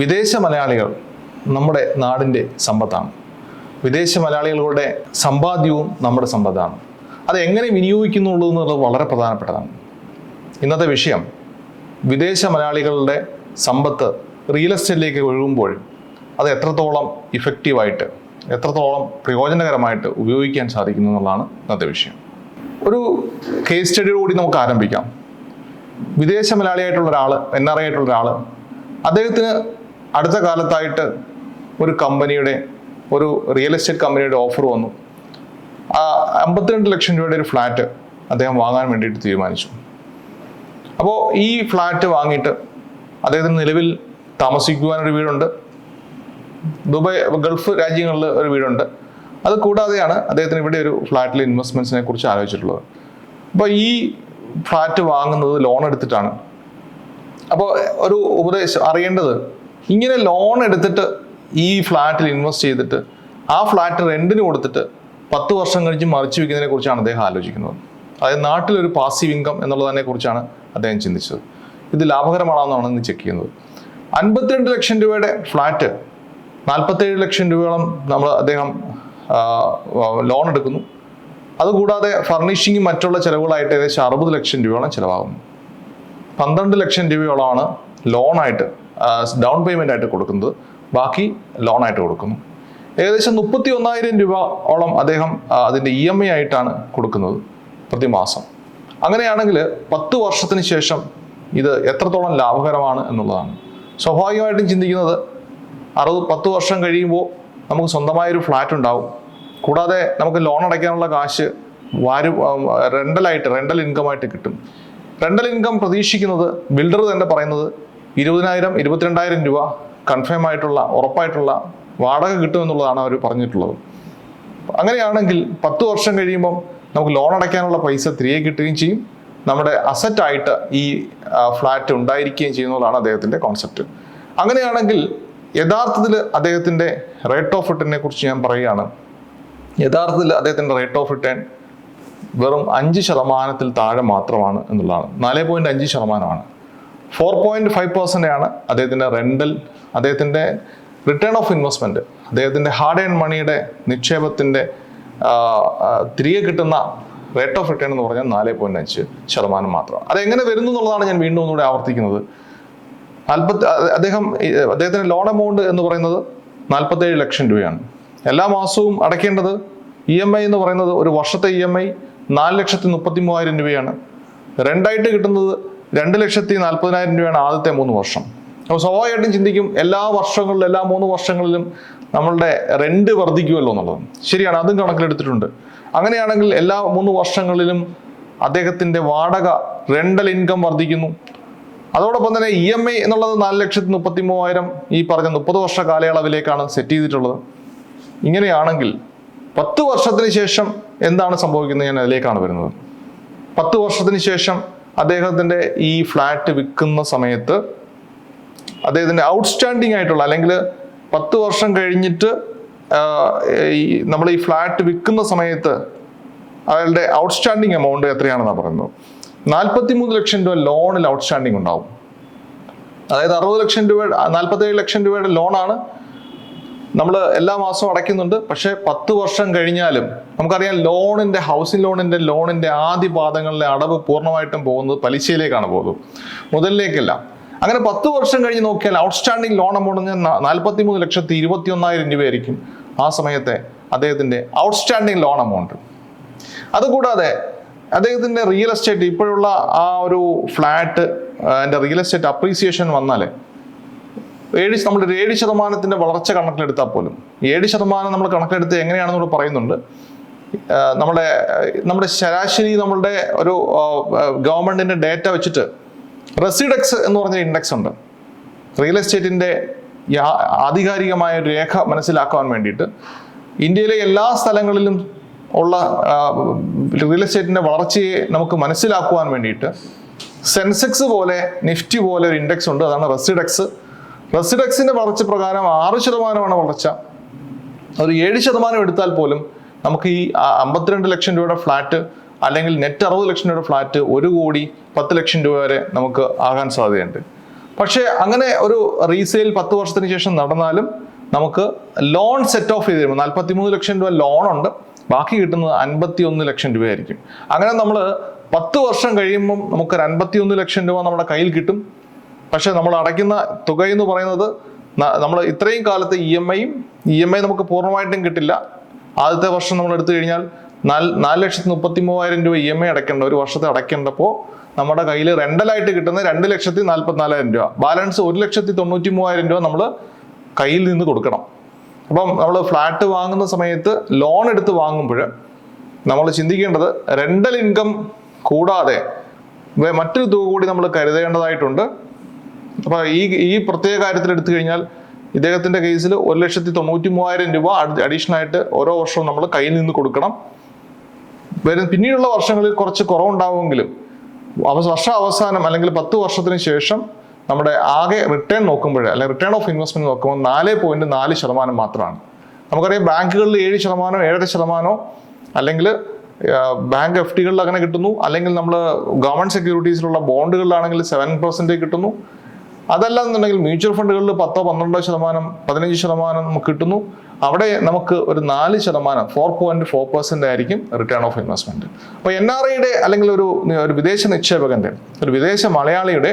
വിദേശ മലയാളികൾ നമ്മുടെ നാടിന്റെ സമ്പത്താണ്. വിദേശ മലയാളികളുടെ സമ്പാദ്യവും നമ്മുടെ സമ്പത്താണ്. അത് എങ്ങനെ വിനിയോഗിക്കുന്നുള്ളൂ എന്നുള്ളത് വളരെ പ്രധാനപ്പെട്ടതാണ്. ഇന്നത്തെ വിഷയം വിദേശ മലയാളികളുടെ സമ്പത്ത് റിയൽ എസ്റ്റേറ്റിലേക്ക് ഒഴുകുമ്പോൾ അത് എത്രത്തോളം ഇഫക്റ്റീവായിട്ട് എത്രത്തോളം പ്രയോജനകരമായിട്ട് ഉപയോഗിക്കാൻ സാധിക്കുന്നു എന്നുള്ളതാണ് ഇന്നത്തെ വിഷയം. ഒരു കേസ് സ്റ്റഡിയോട് കൂടി നമുക്ക് ആരംഭിക്കാം. വിദേശ മലയാളിയായിട്ടുള്ള ഒരാൾ എൻ ആർ ഐ ആയിട്ടുള്ള ഒരാൾ അദ്ദേഹത്തിന് അടുത്ത കാലത്തായിട്ട് ഒരു കമ്പനിയുടെ ഒരു റിയൽ എസ്റ്റേറ്റ് കമ്പനിയുടെ ഓഫർ വന്നു. ആ അമ്പത്തിരണ്ട് ലക്ഷം രൂപയുടെ ഒരു ഫ്ലാറ്റ് അദ്ദേഹം വാങ്ങാൻ വേണ്ടിയിട്ട് തീരുമാനിച്ചു. അപ്പോൾ ഈ ഫ്ലാറ്റ് വാങ്ങിയിട്ട് അദ്ദേഹത്തിന് നിലവിൽ താമസിക്കുവാനൊരു വീടുണ്ട്. ദുബായ് ഗൾഫ് രാജ്യങ്ങളിൽ ഒരു വീടുണ്ട്. അത് കൂടാതെയാണ് അദ്ദേഹത്തിന് ഇവിടെ ഒരു ഫ്ലാറ്റിലെ ഇൻവെസ്റ്റ്മെന്റ്സിനെ കുറിച്ച് ആലോചിച്ചിട്ടുള്ളത്. അപ്പോൾ ഈ ഫ്ലാറ്റ് വാങ്ങുന്നത് ലോൺ എടുത്തിട്ടാണ്. അപ്പോൾ ഒരു ഉപദേശം അറിയേണ്ടത് ഇങ്ങനെ ലോൺ എടുത്തിട്ട് ഈ ഫ്ലാറ്റിൽ ഇൻവെസ്റ്റ് ചെയ്തിട്ട് ആ ഫ്ലാറ്റ് റെന്റിന് കൊടുത്തിട്ട് പത്ത് വർഷം കഴിഞ്ഞ് മറിച്ചു വെക്കുന്നതിനെ കുറിച്ചാണ് അദ്ദേഹം ആലോചിക്കുന്നത്. അതായത് നാട്ടിലൊരു പാസീവ് ഇൻകം എന്നുള്ളതിനെ കുറിച്ചാണ് അദ്ദേഹം ചിന്തിച്ചത്. ഇത് ലാഭകരമാണെന്നാണ് ഇന്ന് ചെക്ക് ചെയ്യുന്നത്. അൻപത്തിരണ്ട് ലക്ഷം രൂപയുടെ ഫ്ലാറ്റ് നാൽപ്പത്തേഴ് ലക്ഷം രൂപയോളം നമ്മൾ അദ്ദേഹം ലോൺ എടുക്കുന്നു. അതുകൂടാതെ ഫർണിഷിങ്ങും മറ്റുള്ള ചിലവുകളായിട്ട് ഏകദേശം അറുപത് ലക്ഷം രൂപയോളം ചിലവാകുന്നു. പന്ത്രണ്ട് ലക്ഷം രൂപയോളമാണ് ലോണായിട്ട് ഡൗൺ പേയ്മെന്റ് ആയിട്ട് കൊടുക്കുന്നത്. ബാക്കി ലോണായിട്ട് കൊടുക്കുന്നു. ഏകദേശം മുപ്പത്തി ഒന്നായിരം രൂപ ഓളം അദ്ദേഹം അതിന്റെ ഇ എം ഐ ആയിട്ടാണ് കൊടുക്കുന്നത് പ്രതിമാസം. അങ്ങനെയാണെങ്കിൽ പത്ത് വർഷത്തിന് ശേഷം ഇത് എത്രത്തോളം ലാഭകരമാണ് എന്നുള്ളതാണ്. സ്വാഭാവികമായിട്ടും ചിന്തിക്കുന്നത് അറുപത് പത്ത് വർഷം കഴിയുമ്പോൾ നമുക്ക് സ്വന്തമായൊരു ഫ്ലാറ്റ് ഉണ്ടാവും. കൂടാതെ നമുക്ക് ലോൺ അടയ്ക്കാനുള്ള കാശ് വാരു റെന്റലായിട്ട് റെന്റൽ ഇൻകമായിട്ട് കിട്ടും. റെന്റൽ ഇൻകം പ്രതീക്ഷിക്കുന്നത് ബിൽഡർ തന്നെ പറയുന്നത് ഇരുപതിനായിരം ഇരുപത്തിരണ്ടായിരം രൂപ കൺഫേം ആയിട്ടുള്ള ഉറപ്പായിട്ടുള്ള വാടക കിട്ടുമെന്നുള്ളതാണ് അവർ പറഞ്ഞിട്ടുള്ളത്. അങ്ങനെയാണെങ്കിൽ പത്ത് വർഷം കഴിയുമ്പം നമുക്ക് ലോൺ അടയ്ക്കാനുള്ള പൈസ തിരികെ കിട്ടുകയും ചെയ്യും. നമ്മുടെ അസറ്റായിട്ട് ഈ ഫ്ലാറ്റ് ഉണ്ടായിരിക്കുകയും ചെയ്യുന്നതാണ് അദ്ദേഹത്തിന്റെ കോൺസെപ്റ്റ് അങ്ങനെയാണെങ്കിൽ യഥാർത്ഥത്തിൽ അദ്ദേഹത്തിന്റെ റേറ്റ് ഓഫ് റിട്ടേണിനെ കുറിച്ച് ഞാൻ പറയുകയാണ്. യഥാർത്ഥത്തിൽ അദ്ദേഹത്തിന്റെ റേറ്റ് ഓഫ് റിട്ടേൺ വെറും അഞ്ച് ശതമാനത്തിൽ താഴെ മാത്രമാണ് എന്നുള്ളതാണ്. നാല് പോയിന്റ് അഞ്ച് ശതമാനമാണ്. ഫോർ പോയിന്റ് ഫൈവ് പെർസെന്റ് ആണ് അദ്ദേഹത്തിന്റെ റെന്റൽ അദ്ദേഹത്തിന്റെ റിട്ടേൺ ഓഫ് ഇൻവെസ്റ്റ്മെന്റ് അദ്ദേഹത്തിന്റെ ഹാർഡ് ഏൺ മണിയുടെ നിക്ഷേപത്തിന്റെ തിരികെ കിട്ടുന്ന റേറ്റ് ഓഫ് റിട്ടേൺ എന്ന് പറഞ്ഞാൽ നാല് പോയിന്റ് അഞ്ച് ശതമാനം മാത്രമാണ് അതെങ്ങനെ വരുന്നു എന്നുള്ളതാണ് ഞാൻ വീണ്ടും ഒന്നുകൂടെ ആവർത്തിക്കുന്നത്. നാൽപ്പത്തി അദ്ദേഹം അദ്ദേഹത്തിന്റെ ലോൺ എമൗണ്ട് എന്ന് പറയുന്നത് നാൽപ്പത്തേഴ് ലക്ഷം രൂപയാണ്. എല്ലാ മാസവും അടയ്ക്കേണ്ടത് ഇ എം ഐ എന്ന് പറയുന്നത് ഒരു വർഷത്തെ ഇ എം ഐ നാല് ലക്ഷത്തി മുപ്പത്തി മൂവായിരം രൂപയാണ്. രണ്ടായിട്ട് കിട്ടുന്നത് രണ്ട് ലക്ഷത്തി നാൽപ്പതിനായിരം രൂപയാണ് ആദ്യത്തെ മൂന്ന് വർഷം. അപ്പോൾ സ്വാഭാവികമായിട്ടും ചിന്തിക്കും എല്ലാ വർഷങ്ങളിലും എല്ലാ മൂന്ന് വർഷങ്ങളിലും നമ്മളുടെ റെന്റ് വർദ്ധിക്കുമല്ലോ എന്നുള്ളത്. ശരിയാണ് അതും കണക്കിലെടുത്തിട്ടുണ്ട്. അങ്ങനെയാണെങ്കിൽ എല്ലാ മൂന്ന് വർഷങ്ങളിലും അദ്ദേഹത്തിന്റെ വാടക റെന്റൽ ഇൻകം വർദ്ധിക്കുന്നു. അതോടൊപ്പം തന്നെ ഇ എം ഐ എന്നുള്ളത് നാല് ലക്ഷത്തി മുപ്പത്തി മൂവായിരം ഈ പറഞ്ഞ മുപ്പത് വർഷ കാലയളവിലേക്കാണ് സെറ്റ് ചെയ്തിട്ടുള്ളത്. ഇങ്ങനെയാണെങ്കിൽ പത്ത് വർഷത്തിന് ശേഷം എന്താണ് സംഭവിക്കുന്നത് ഞാൻ അതിലേക്കാണ് വരുന്നത്. പത്ത് വർഷത്തിന് ശേഷം അദ്ദേഹത്തിന്റെ ഈ ഫ്ലാറ്റ് വിൽക്കുന്ന സമയത്ത് അദ്ദേഹത്തിന്റെ ഔട്ട്സ്റ്റാൻഡിങ് ആയിട്ടുള്ള അല്ലെങ്കിൽ പത്ത് വർഷം കഴിഞ്ഞിട്ട് ഈ നമ്മൾ ഈ ഫ്ലാറ്റ് വിൽക്കുന്ന സമയത്ത് അയാളുടെ ഔട്ട്സ്റ്റാൻഡിങ് എമൗണ്ട് എത്രയാണെന്നാണ് പറയുന്നത്? നാൽപ്പത്തി മൂന്ന് ലക്ഷം രൂപ ലോണിൽ ഔട്ട്സ്റ്റാൻഡിങ് ഉണ്ടാവും. അതായത് അറുപത് ലക്ഷം രൂപ നാൽപ്പത്തേഴ് ലക്ഷം രൂപയുടെ ലോണാണ് നമ്മൾ എല്ലാ മാസവും അടയ്ക്കുന്നുണ്ട്. പക്ഷേ പത്ത് വർഷം കഴിഞ്ഞാലും നമുക്കറിയാം ലോണിന്റെ ഹൗസിംഗ് ലോണിന്റെ ലോണിന്റെ ആദ്യ പാദങ്ങളിലെ അടവ് പൂർണമായിട്ടും പോകുന്നത് പലിശയിലേക്കാണ് പോകുന്നത്. മുതലിലേക്കല്ല. അങ്ങനെ പത്ത് വർഷം കഴിഞ്ഞ് നോക്കിയാൽ ഔട്ട്സ്റ്റാൻഡിംഗ് ലോൺ എമൗണ്ട് നാൽപ്പത്തി മൂന്ന് ലക്ഷത്തി ഇരുപത്തി ഒന്നായിരം രൂപയായിരിക്കും ആ സമയത്തെ അദ്ദേഹത്തിന്റെ ഔട്ട്സ്റ്റാൻഡിംഗ് ലോൺ എമൗണ്ട് അതുകൂടാതെ അദ്ദേഹത്തിന്റെ റിയൽ എസ്റ്റേറ്റ് ഇപ്പോഴുള്ള ആ ഒരു ഫ്ലാറ്റ് എന്റെ റിയൽ എസ്റ്റേറ്റ് അപ്രീസിയേഷൻ വന്നാൽ ഏഴ് നമ്മുടെ ഏഴ് ശതമാനത്തിന്റെ വളർച്ച കണക്കിലെടുത്താൽ പോലും ഏഴ് ശതമാനം നമ്മൾ കണക്കിലെടുത്ത് എങ്ങനെയാണെന്ന് ഇവിടെ പറയുന്നുണ്ട്. നമ്മുടെ നമ്മുടെ ശരാശരി നമ്മളുടെ ഒരു ഗവൺമെന്റിന്റെ ഡേറ്റ വെച്ചിട്ട് റെസിഡക്സ് എന്ന് പറഞ്ഞ ഇൻഡെക്സ് ഉണ്ട്. റിയൽ എസ്റ്റേറ്റിന്റെ ആധികാരികമായ ഒരു രേഖ മനസ്സിലാക്കാൻ വേണ്ടിയിട്ട് ഇന്ത്യയിലെ എല്ലാ സ്ഥലങ്ങളിലും ഉള്ള റിയൽ എസ്റ്റേറ്റിന്റെ വളർച്ചയെ നമുക്ക് മനസ്സിലാക്കുവാൻ വേണ്ടിയിട്ട് സെൻസെക്സ് പോലെ നിഫ്റ്റി പോലെ ഒരു ഇൻഡെക്സ് ഉണ്ട്. അതാണ് റെസിഡെക്സ്. റെസിഡെക്സിന്റെ വളർച്ച പ്രകാരം ആറ് ശതമാനമാണ് വളർച്ച. ഒരു ഏഴ് ശതമാനം എടുത്താൽ പോലും നമുക്ക് ഈ അമ്പത്തിരണ്ട് ലക്ഷം രൂപയുടെ ഫ്ലാറ്റ് അല്ലെങ്കിൽ നെറ്റ് അറുപത് ലക്ഷം രൂപയുടെ ഫ്ലാറ്റ് ഒരു കോടി പത്ത് ലക്ഷം രൂപ വരെ നമുക്ക് ആകാൻ സാധ്യതയുണ്ട്. പക്ഷേ അങ്ങനെ ഒരു റീസെയിൽ പത്ത് വർഷത്തിന് ശേഷം നടന്നാലും നമുക്ക് ലോൺ സെറ്റ് ഓഫ് ചെയ്ത് തരുമ്പോൾ നാൽപ്പത്തി മൂന്ന് ലക്ഷം രൂപ ലോൺ ഉണ്ട്. ബാക്കി കിട്ടുന്നത് അൻപത്തി ഒന്ന് ലക്ഷം രൂപയായിരിക്കും. അങ്ങനെ നമ്മൾ പത്ത് വർഷം കഴിയുമ്പം നമുക്കൊരു അൻപത്തി ഒന്ന് ലക്ഷം രൂപ നമ്മുടെ കയ്യിൽ കിട്ടും. പക്ഷെ നമ്മൾ അടയ്ക്കുന്ന തുക എന്ന് പറയുന്നത് നമ്മൾ ഇത്രയും കാലത്ത് ഇ എം ഐയും ഇ എം ഐ നമുക്ക് പൂർണമായിട്ടും കിട്ടില്ല. ആദ്യത്തെ വർഷം നമ്മൾ എടുത്തു കഴിഞ്ഞാൽ നാല് നാല് ലക്ഷത്തി മുപ്പത്തി മൂവായിരം രൂപ ഇ എം ഐ അടയ്ക്കേണ്ട ഒരു വർഷത്തെ അടയ്ക്കേണ്ടപ്പോൾ നമ്മുടെ കയ്യിൽ റെന്റലായിട്ട് കിട്ടുന്ന രണ്ട് ലക്ഷത്തി നാൽപ്പത്തിനാലായിരം രൂപ. ബാലൻസ് ഒരു ലക്ഷത്തി തൊണ്ണൂറ്റി മൂവായിരം രൂപ നമ്മൾ കയ്യിൽ നിന്ന് കൊടുക്കണം. അപ്പം നമ്മൾ ഫ്ലാറ്റ് വാങ്ങുന്ന സമയത്ത് ലോൺ എടുത്ത് വാങ്ങുമ്പോൾ നമ്മൾ ചിന്തിക്കേണ്ടത് റെന്റൽ ഇൻകം കൂടാതെ മറ്റൊരു തുക കൂടി നമ്മൾ കരുതേണ്ടതായിട്ടുണ്ട്. അപ്പോൾ ഈ ഈ പ്രത്യേക കാര്യത്തിൽ എടുത്തു കഴിഞ്ഞാൽ ഇദ്ദേഹത്തിന്റെ കേസിൽ ഒരു ലക്ഷത്തി തൊണ്ണൂറ്റി മൂവായിരം രൂപ അഡീഷണൽ ആയിട്ട് ഓരോ വർഷവും നമ്മൾ കയ്യിൽ നിന്ന് കൊടുക്കണം. വരും പിന്നീടുള്ള വർഷങ്ങളിൽ കുറച്ച് കുറവുണ്ടാവുമെങ്കിലും വർഷ അവസാനം അല്ലെങ്കിൽ പത്ത് വർഷത്തിന് ശേഷം നമ്മുടെ ആകെ റിട്ടേൺ നോക്കുമ്പോൾ അല്ലെങ്കിൽ റിട്ടേൺ ഓഫ് ഇൻവെസ്റ്റ്മെന്റ് നോക്കുമ്പോൾ നാല് പോയിന്റ് നാല് ശതമാനം മാത്രമാണ്. നമുക്കറിയാം ബാങ്കുകളിൽ ഏഴ് ശതമാനം ഏഴര ശതമാനമോ അല്ലെങ്കിൽ ബാങ്ക് എഫ് ടികളിൽ അങ്ങനെ കിട്ടുന്നു. അല്ലെങ്കിൽ നമ്മൾ ഗവൺമെന്റ് സെക്യൂരിറ്റീസിലുള്ള ബോണ്ടുകളിലാണെങ്കിൽ സെവൻ പെർസെന്റേജ് കിട്ടുന്നു. അതല്ല എന്നുണ്ടെങ്കിൽ മ്യൂച്വൽ ഫണ്ടുകളിൽ പത്തോ പന്ത്രണ്ടോ ശതമാനം പതിനഞ്ച് ശതമാനം നമുക്ക് കിട്ടുന്നു. അവിടെ നമുക്ക് ഒരു നാല് ശതമാനം ഫോർ പോയിന്റ് ഫോർ പെർസെന്റ് ആയിരിക്കും റിട്ടേൺ ഓഫ് ഇൻവെസ്റ്റ്മെന്റ് അപ്പോൾ എൻ ആർ ഐയുടെ അല്ലെങ്കിൽ ഒരു ഒരു വിദേശ നിക്ഷേപകന്റെ ഒരു വിദേശ മലയാളിയുടെ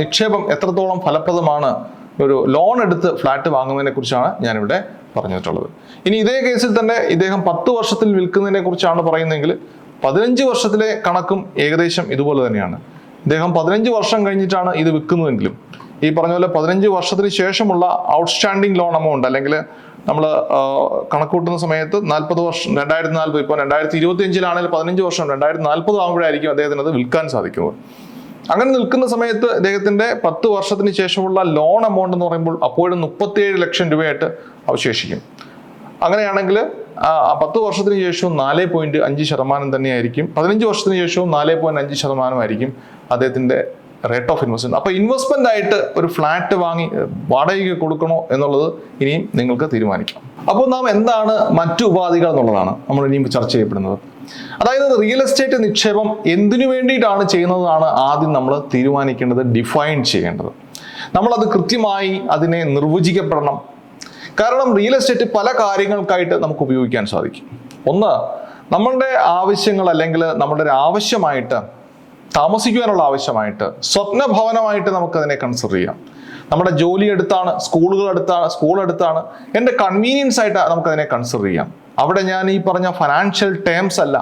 നിക്ഷേപം എത്രത്തോളം ഫലപ്രദമാണ് ഒരു ലോൺ എടുത്ത് ഫ്ലാറ്റ് വാങ്ങുന്നതിനെ കുറിച്ചാണ് ഞാനിവിടെ പറഞ്ഞിട്ടുള്ളത്. ഇനി ഇതേ കേസിൽ തന്നെ ഇദ്ദേഹം പത്ത് വർഷത്തിൽ വിൽക്കുന്നതിനെ കുറിച്ചാണ് പറയുന്നതെങ്കിൽ പതിനഞ്ച് വർഷത്തിലെ കണക്കും ഏകദേശം ഇതുപോലെ തന്നെയാണ്. ഇദ്ദേഹം പതിനഞ്ച് വർഷം കഴിഞ്ഞിട്ടാണ് ഇത് വിൽക്കുന്നതെങ്കിലും. ഈ പറഞ്ഞ പോലെ പതിനഞ്ച് വർഷത്തിന് ശേഷമുള്ള ഔട്ട്സ്റ്റാൻഡിങ് ലോൺ എമൗണ്ട് അല്ലെങ്കിൽ നമ്മൾ കണക്കൂട്ടുന്ന സമയത്ത് നാൽപ്പത് വർഷം രണ്ടായിരത്തി നാൽപ്പത് ഇപ്പോൾ രണ്ടായിരത്തി ഇരുപത്തി അഞ്ചിലാണെങ്കിൽ പതിനഞ്ച് വർഷം രണ്ടായിരത്തി നാൽപ്പത് ആകുമ്പോഴായിരിക്കും അദ്ദേഹത്തിന് അത് വിൽക്കാൻ സാധിക്കുന്നത്. അങ്ങനെ നിൽക്കുന്ന സമയത്ത് അദ്ദേഹത്തിന്റെ പത്ത് വർഷത്തിന് ശേഷമുള്ള ലോൺ എമൗണ്ട് എന്ന് പറയുമ്പോൾ അപ്പോഴും മുപ്പത്തിയേഴ് ലക്ഷം രൂപയായിട്ട് അവശേഷിക്കും. അങ്ങനെയാണെങ്കിൽ പത്ത് വർഷത്തിന് ശേഷവും നാല് പോയിന്റ് അഞ്ച് ശതമാനം തന്നെയായിരിക്കും. പതിനഞ്ച് വർഷത്തിന് ശേഷവും നാല് പോയിന്റ് അഞ്ച് ശതമാനമായിരിക്കും അദ്ദേഹത്തിന്റെ റേറ്റ് ഓഫ് ഇൻവെസ്റ്റ്മെന്റ് അപ്പൊ ഇൻവെസ്റ്റ്മെന്റ് ആയിട്ട് ഒരു ഫ്ലാറ്റ് വാങ്ങി വാടകയ്ക്ക് കൊടുക്കണോ എന്നുള്ളത് ഇനിയും നിങ്ങൾക്ക് തീരുമാനിക്കാം. അപ്പോൾ നാം എന്താണ് മറ്റു ഉപാധികൾ എന്നുള്ളതാണ് നമ്മൾ ഇനിയും ചർച്ച ചെയ്യപ്പെടുന്നത്. അതായത് റിയൽ എസ്റ്റേറ്റ് നിക്ഷേപം എന്തിനു വേണ്ടിയിട്ടാണ് ചെയ്യുന്നതാണ് ആദ്യം നമ്മൾ തീരുമാനിക്കേണ്ടത് ഡിഫൈൻ ചെയ്യേണ്ടത്. നമ്മൾ അത് കൃത്യമായി അതിനെ നിർവചിക്കപ്പെടണം. കാരണം റിയൽ എസ്റ്റേറ്റ് പല കാര്യങ്ങൾക്കായിട്ട് നമുക്ക് ഉപയോഗിക്കാൻ സാധിക്കും. ഒന്ന് നമ്മളുടെ ആവശ്യങ്ങൾ അല്ലെങ്കിൽ നമ്മുടെ ഒരു ആവശ്യമായിട്ട് താമസിക്കുവാനുള്ള ആവശ്യമായിട്ട് സ്വപ്ന ഭവനമായിട്ട് നമുക്കതിനെ കൺസിഡർ ചെയ്യാം. നമ്മുടെ ജോലി എടുത്താണ് സ്കൂളുകൾ അടുത്താണ് സ്കൂൾ എടുത്താണ് എന്റെ കൺവീനിയൻസ് ആയിട്ട് നമുക്കതിനെ കൺസിഡർ ചെയ്യാം. അവിടെ ഞാൻ ഈ പറഞ്ഞ ഫിനാൻഷ്യൽ ടേംസ് അല്ല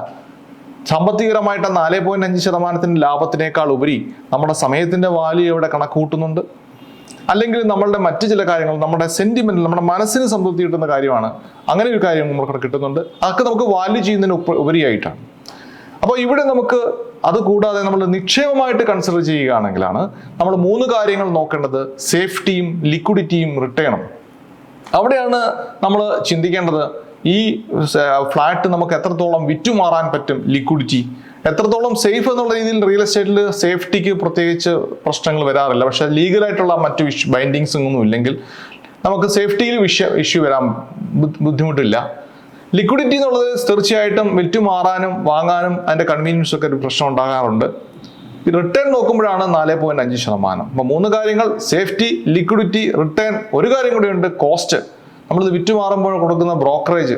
സാമ്പത്തികപരമായിട്ട് നാല് പോയിന്റ് അഞ്ച് ശതമാനത്തിന്റെ ലാഭത്തിനേക്കാൾ ഉപരി നമ്മുടെ സമയത്തിന്റെ വാല്യൂ ഇവിടെ കണക്ക് കൂട്ടുന്നുണ്ട് അല്ലെങ്കിൽ നമ്മളുടെ മറ്റു ചില കാര്യങ്ങൾ നമ്മുടെ സെന്റിമെന്റ് നമ്മുടെ മനസ്സിന് സംതൃപ്തി കിട്ടുന്ന കാര്യമാണ്. അങ്ങനെ ഒരു കാര്യം നമുക്ക് കിട്ടുന്നുണ്ട്. അതൊക്കെ നമുക്ക് വാല്യൂ ചെയ്യുന്നതിന് ഉപരിയായിട്ടാണ്. അപ്പോൾ ഇവിടെ നമുക്ക് അത് കൂടാതെ നമ്മൾ നിക്ഷേപമായിട്ട് കൺസിഡർ ചെയ്യുകയാണെങ്കിലാണ് നമ്മൾ മൂന്ന് കാര്യങ്ങൾ നോക്കേണ്ടത്. സേഫ്റ്റിയും ലിക്വിഡിറ്റിയും റിട്ടേണും അവിടെയാണ് നമ്മൾ ചിന്തിക്കേണ്ടത്. ഈ ഫ്ലാറ്റ് നമുക്ക് എത്രത്തോളം വിറ്റുമാറാൻ പറ്റും ലിക്വിഡിറ്റി എത്രത്തോളം സേഫ് എന്നുള്ള രീതിയിൽ റിയൽ എസ്റ്റേറ്റിൽ സേഫ്റ്റിക്ക് പ്രത്യേകിച്ച് പ്രശ്നങ്ങൾ വരാറില്ല. പക്ഷെ ലീഗലായിട്ടുള്ള മറ്റു ഇഷ്യൂ ബൈൻഡിങ്സ് ഒന്നും ഇല്ലെങ്കിൽ നമുക്ക് സേഫ്റ്റിയിൽ വിഷയ ഇഷ്യൂ വരാൻ ബുദ്ധിമുട്ടില്ല. ലിക്വിഡിറ്റി എന്നുള്ളത് തീർച്ചയായിട്ടും വിറ്റുമാറാനും വാങ്ങാനും അതിന്റെ കൺവീനിയൻസ് ഒക്കെ ഒരു പ്രശ്നം ഉണ്ടാകാറുണ്ട്. റിട്ടേൺ നോക്കുമ്പോഴാണ് നാല് പോയിന്റ് അഞ്ച് ശതമാനം. അപ്പൊ മൂന്ന് കാര്യങ്ങൾ സേഫ്റ്റി ലിക്വിഡിറ്റി റിട്ടേൺ ഒരു കാര്യം കൂടെ ഉണ്ട് കോസ്റ്റ് നമ്മളിത് വിറ്റുമാറുമ്പോൾ കൊടുക്കുന്ന ബ്രോക്കറേജ്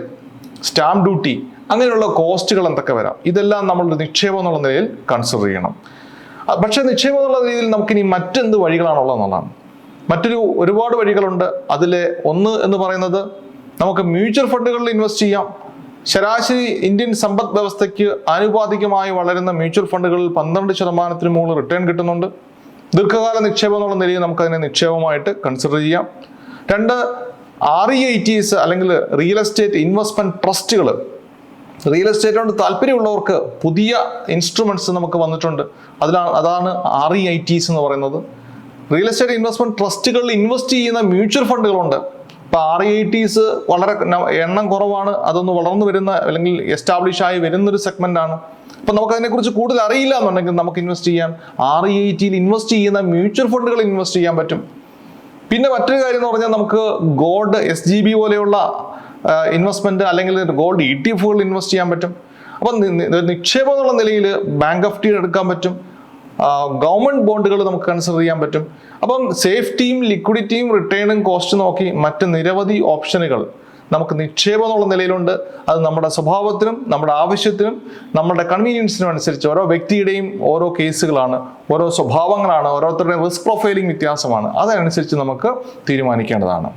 സ്റ്റാമ്പ് ഡ്യൂട്ടി അങ്ങനെയുള്ള കോസ്റ്റുകൾ എന്തൊക്കെ വരാം? ഇതെല്ലാം നമ്മൾ നിക്ഷേപം എന്നുള്ള നിലയിൽ കൺസിഡർ ചെയ്യണം. പക്ഷെ നിക്ഷേപം എന്നുള്ള രീതിയിൽ നമുക്കിനി മറ്റെന്ത് വഴികളാണുള്ളത് എന്നുള്ളതാണ്. മറ്റൊരു ഒരുപാട് വഴികളുണ്ട്. അതിലെ ഒന്ന് എന്ന് പറയുന്നത് നമുക്ക് മ്യൂച്വൽ ഫണ്ടുകളിൽ ഇൻവെസ്റ്റ് ചെയ്യാം. ശരാശരി ഇന്ത്യൻ സമ്പദ് വ്യവസ്ഥയ്ക്ക് ആനുപാതികമായി വളരുന്ന മ്യൂച്വൽ ഫണ്ടുകളിൽ പന്ത്രണ്ട് ശതമാനത്തിന് മുകളിൽ റിട്ടേൺ കിട്ടുന്നുണ്ട്. ദീർഘകാല നിക്ഷേപം എന്നുള്ള നിലയിൽ നമുക്കതിനെ നിക്ഷേപമായിട്ട് കൺസിഡർ ചെയ്യാം. രണ്ട് R E I T S അല്ലെങ്കിൽ റിയൽ എസ്റ്റേറ്റ് ഇൻവെസ്റ്റ്മെന്റ് ട്രസ്റ്റുകൾ റിയൽ എസ്റ്റേറ്റ് എസ്റ്റേറ്റിനോട് താല്പര്യമുള്ളവർക്ക് പുതിയ ഇൻസ്ട്രുമെന്റ്സ് നമുക്ക് വന്നിട്ടുണ്ട്. അതിലാണ് അതാണ് ആർ ഇ ഐ ടീസ് എന്ന് പറയുന്നത്. റിയൽ എസ്റ്റേറ്റ് ഇൻവെസ്റ്റ്മെന്റ് ട്രസ്റ്റുകളിൽ ഇൻവെസ്റ്റ് ചെയ്യുന്ന മ്യൂച്വൽ ഫണ്ടുകളുണ്ട് ഇപ്പോൾ ആർ ഇ ഐ ടീസ് വളരെ എണ്ണം കുറവാണ്. അതൊന്ന് വളർന്നു വരുന്ന അല്ലെങ്കിൽ എസ്റ്റാബ്ലിഷ് ആയി വരുന്നൊരു ആണ്. അപ്പൊ നമുക്ക് അതിനെക്കുറിച്ച് കൂടുതൽ അറിയില്ല എന്നുണ്ടെങ്കിൽ നമുക്ക് ഇൻവെസ്റ്റ് ചെയ്യാൻ ആർ ഇ ഐ ടിയിൽ ഇൻവെസ്റ്റ് ചെയ്യുന്ന മ്യൂച്വൽ ഫണ്ടുകളിൽ ഇൻവെസ്റ്റ് ചെയ്യാൻ പറ്റും. പിന്നെ മറ്റൊരു കാര്യം എന്ന് പറഞ്ഞാൽ നമുക്ക് ഗോൾഡ് എസ് ജി ബി പോലെയുള്ള ഇൻവെസ്റ്റ്മെന്റ് അല്ലെങ്കിൽ ഗോൾഡ് ഇ ടി എഫുകളിൽ ഇൻവെസ്റ്റ് ചെയ്യാൻ പറ്റും. അപ്പം നിക്ഷേപം എന്നുള്ള നിലയിൽ ബാങ്ക് ഓഫ് ടി എടുക്കാൻ പറ്റും. ഗവൺമെന്റ് ബോണ്ടുകൾ നമുക്ക് കൺസിഡർ ചെയ്യാൻ പറ്റും. അപ്പം സേഫ്റ്റിയും ലിക്വിഡിറ്റിയും റിട്ടേണും കോസ്റ്റ് നോക്കി മറ്റ് നിരവധി ഓപ്ഷനുകൾ നമുക്ക് നിക്ഷേപം എന്നുള്ള നിലയിലുണ്ട്. അത് നമ്മുടെ സ്വഭാവത്തിനും നമ്മുടെ ആവശ്യത്തിനും നമ്മുടെ കൺവീനിയൻസിനും അനുസരിച്ച് ഓരോ വ്യക്തിയുടെയും ഓരോ കേസുകളാണ് ഓരോ സ്വഭാവങ്ങളാണ് ഓരോരുത്തരുടെയും റിസ്ക് പ്രൊഫൈലിംഗ് വ്യത്യാസമാണ്. അതനുസരിച്ച് നമുക്ക് തീരുമാനിക്കേണ്ടതാണ്.